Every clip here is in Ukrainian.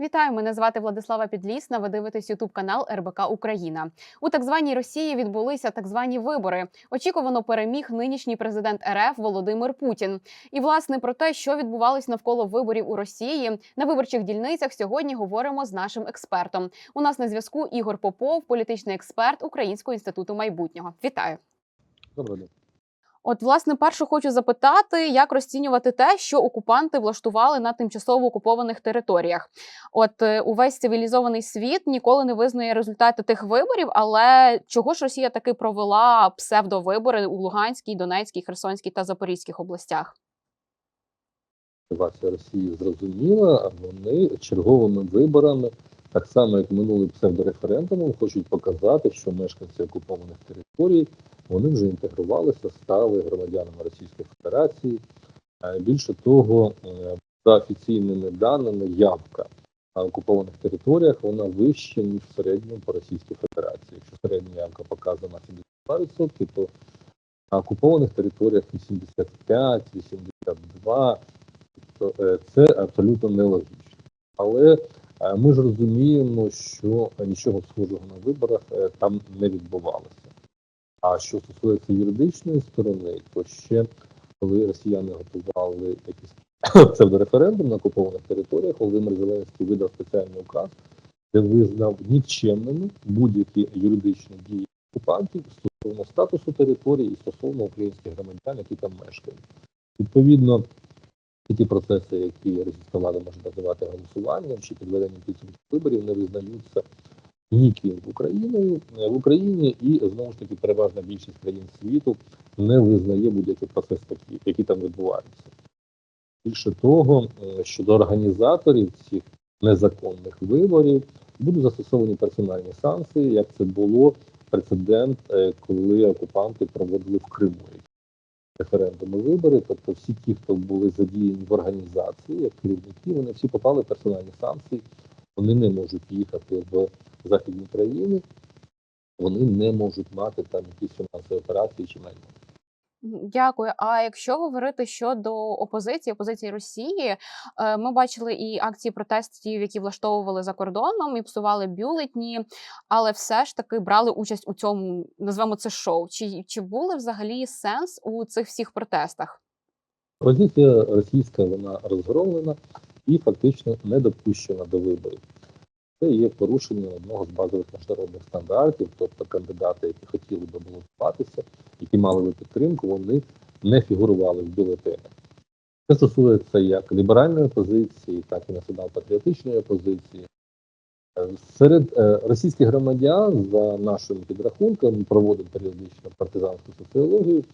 Вітаю, мене звати Владислава Підлісна. Ви дивитесь Ютуб канал РБК Україна. У так званій Росії відбулися так звані вибори. Очікувано переміг нинішній президент РФ Володимир Путін. І власне про те, що відбувалось навколо виборів у Росії на виборчих дільницях, сьогодні говоримо з нашим експертом. У нас на зв'язку Ігор Попов, політичний експерт Українського інституту майбутнього. Вітаю. Доброго дня. От, власне, перше хочу запитати, як розцінювати те, що окупанти влаштували на тимчасово окупованих територіях. От е, увесь цивілізований світ ніколи не визнає результати тих виборів, але чого ж Росія таки провела псевдовибори у Луганській, Донецькій, Херсонській та Запорізьких областях? Мотивація Росії зрозуміла, вони черговими виборами, так само як минулий псевдореферендумом, хочуть показати, що мешканці окупованих територій вони вже інтегрувалися, стали громадянами Російської Федерації. Е, Більше того, е, за офіційними даними, явка на окупованих територіях вона вища, ніж в середньому по Російській Федерації. Якщо середня явка показана 72%, то на окупованих територіях 85-82%. Тобто е, це абсолютно нелогічно. Але ми ж розуміємо, що нічого схожого на виборах е, там не відбувалося. А що стосується юридичної сторони, то ще коли росіяни готували якийсь псевдореферендум на окупованих територіях, Володимир Зеленський видав спеціальний указ, де визнав нікчемними будь-які юридичні дії окупантів стосовно статусу території і стосовно українських громадян, які там мешкають. Відповідно, і ті процеси, які російська влада може називати голосуванням чи підведенням підсумків виборів, не визнаються ніким Україною в Україні, і знову ж таки переважна більшість країн світу не визнає будь-який процес такі, які там відбуваються. Більше того, е, щодо організаторів цих незаконних виборів будуть застосовані персональні санкції, як це було прецедент, е, коли окупанти проводили в Криму референдуми вибори, тобто всі ті, хто були задіяні в організації, як керівники, вони всі попали в персональні санкції, вони не можуть їхати в західні країни, вони не можуть мати там якісь фінансові операції чи майно. Дякую. А якщо говорити щодо опозиції, опозиції Росії, е, ми бачили і акції протестів, які влаштовували за кордоном і псували бюлетні, але все ж таки брали участь у цьому, назвемо це шоу. Чи, чи були взагалі сенс у цих всіх протестах? Позиція російська вона розгромлена і фактично не допущена до виборів. Це є порушення одного з базових міжнародних стандартів, тобто кандидати, які хотіли би балотуватися, які мали би підтримку, вони не фігурували в бюлетенях. Це стосується як ліберальної опозиції, так і націонал-патріотичної опозиції. Е, Серед е, російських громадян, за нашими підрахунками, проводимо періодично партизанську соціологію,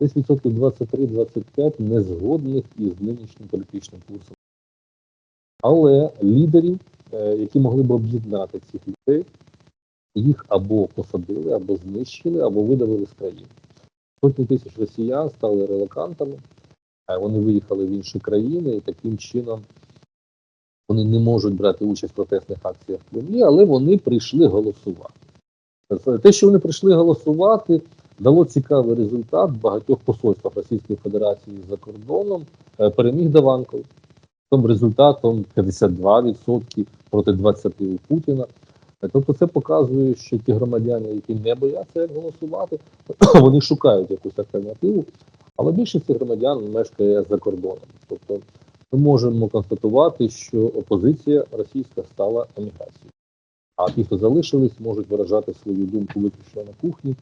десь відсотків 23-25 не згодних із нинішнім політичним курсом. Але лідерів, які могли б об'єднати цих людей, їх або посадили, або знищили, або видавили з країни. Сотні тисяч росіян стали релокантами, е, вони виїхали в інші країни і таким чином вони не можуть брати участь в протестних акціях в Кремлі, але вони прийшли голосувати. Те, що вони прийшли голосувати, дало цікавий результат в багатьох посольствах Російської Федерації за кордоном. Е, Переміг Даванков. Результатом 52% проти 20% у Путіна. Тобто це показує, що ті громадяни, які не бояться як голосувати, вони шукають якусь альтернативу, але більшість громадян мешкає за кордоном. Тобто ми можемо констатувати, що опозиція російська стала еміграцією. А ті, хто залишились, можуть виражати свою думку виключно на кухні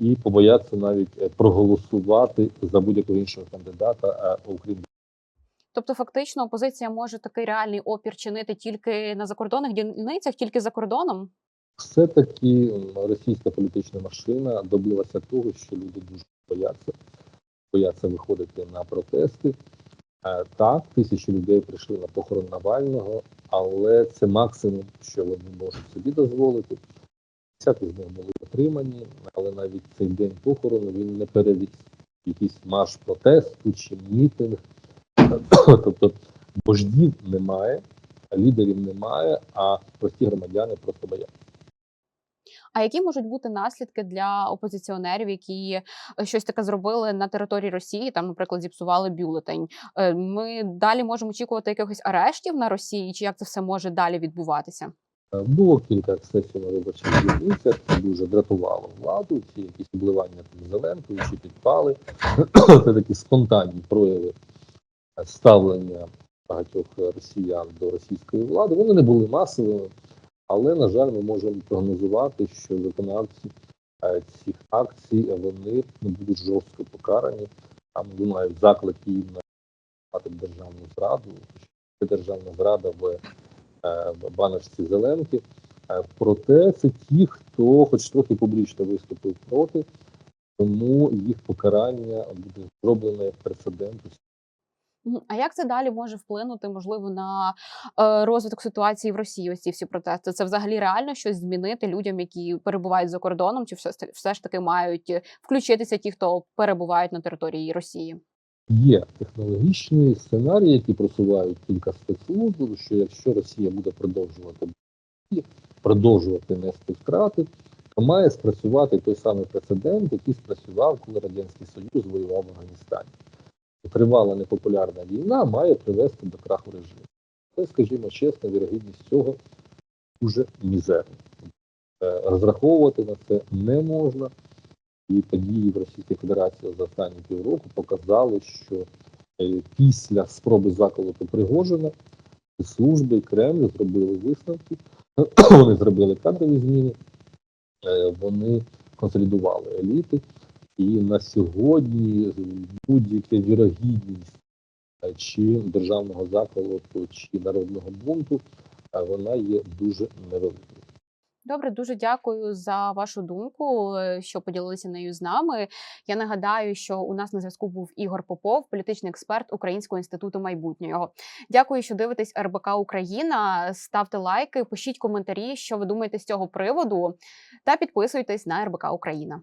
і побояться навіть е, проголосувати за будь-якого іншого кандидата, е, окрім Тобто, фактично, опозиція може такий реальний опір чинити тільки на закордонних дільницях, тільки за кордоном. все-таки російська політична машина добилася того, що люди дуже бояться, бояться виходити на протести. Е, Так, тисячі людей прийшли на похорон Навального, але це максимум, що вони можуть собі дозволити. Десятки з них були отримані, але навіть цей день похорону він не переріс в якийсь марш протесту чи мітинг. Тобто вождів немає, лідерів немає, а прості громадяни просто бояться. А які можуть бути наслідки для опозиціонерів, які е, щось таке зробили на території Росії, там, наприклад, зіпсували бюлетень? Е, Ми далі можемо очікувати якихось арештів на Росії, чи як це все може далі відбуватися? Е, Було кілька ексцесів на виборчих дільницях, це дуже дратувало владу, ці якісь обливання там зеленкою чи підпали. Це такі спонтанні прояви ставлення багатьох росіян до російської влади. Вони не були масовими, але, на жаль, ми можемо прогнозувати, що виконавці е, цих акцій вони не будуть жорстко покарані. Там лунають заклики їм на державну зраду. Це державна зрада в е, баночці Зеленки. Е, Проте це ті, хто хоч трохи публічно виступив проти, тому їх покарання буде зроблене як прецедент. Мгм. А як це далі може вплинути, можливо, на е, розвиток ситуації в Росії? Ось ці всі протести? Це взагалі реально щось змінити людям, які перебувають за кордоном, чи все, все ж таки мають е, включитися ті, хто перебувають на території Росії? Є технологічний сценарій, який просувають кілька спецслужб, що якщо Росія буде продовжувати продовжувати нести втрати, то має спрацювати той самий прецедент, який спрацював, коли Радянський Союз воював в Афганістані. Тривала непопулярна війна має привести до краху режиму. Це, скажімо чесно, вірогідність цього дуже мізерна. Е, Розраховувати на це не можна. І події в Російській Федерації за останні півроку показали, що е, після спроби заколоту Пригожина служби і Кремль зробили висновки, вони зробили кадрові зміни, е, вони консолідували еліти, і на сьогодні будь-яка вірогідність чи державного заколоту, чи народного бунту, вона є дуже невеликою. Добре, дуже дякую за вашу думку, е, що поділилися нею з нами. Я нагадаю, що у нас на зв'язку був Ігор Попов, політичний експерт Українського інституту майбутнього. Дякую, що дивитесь РБК Україна. Ставте лайки, пишіть коментарі, що ви думаєте з цього приводу, та підписуйтесь на РБК Україна.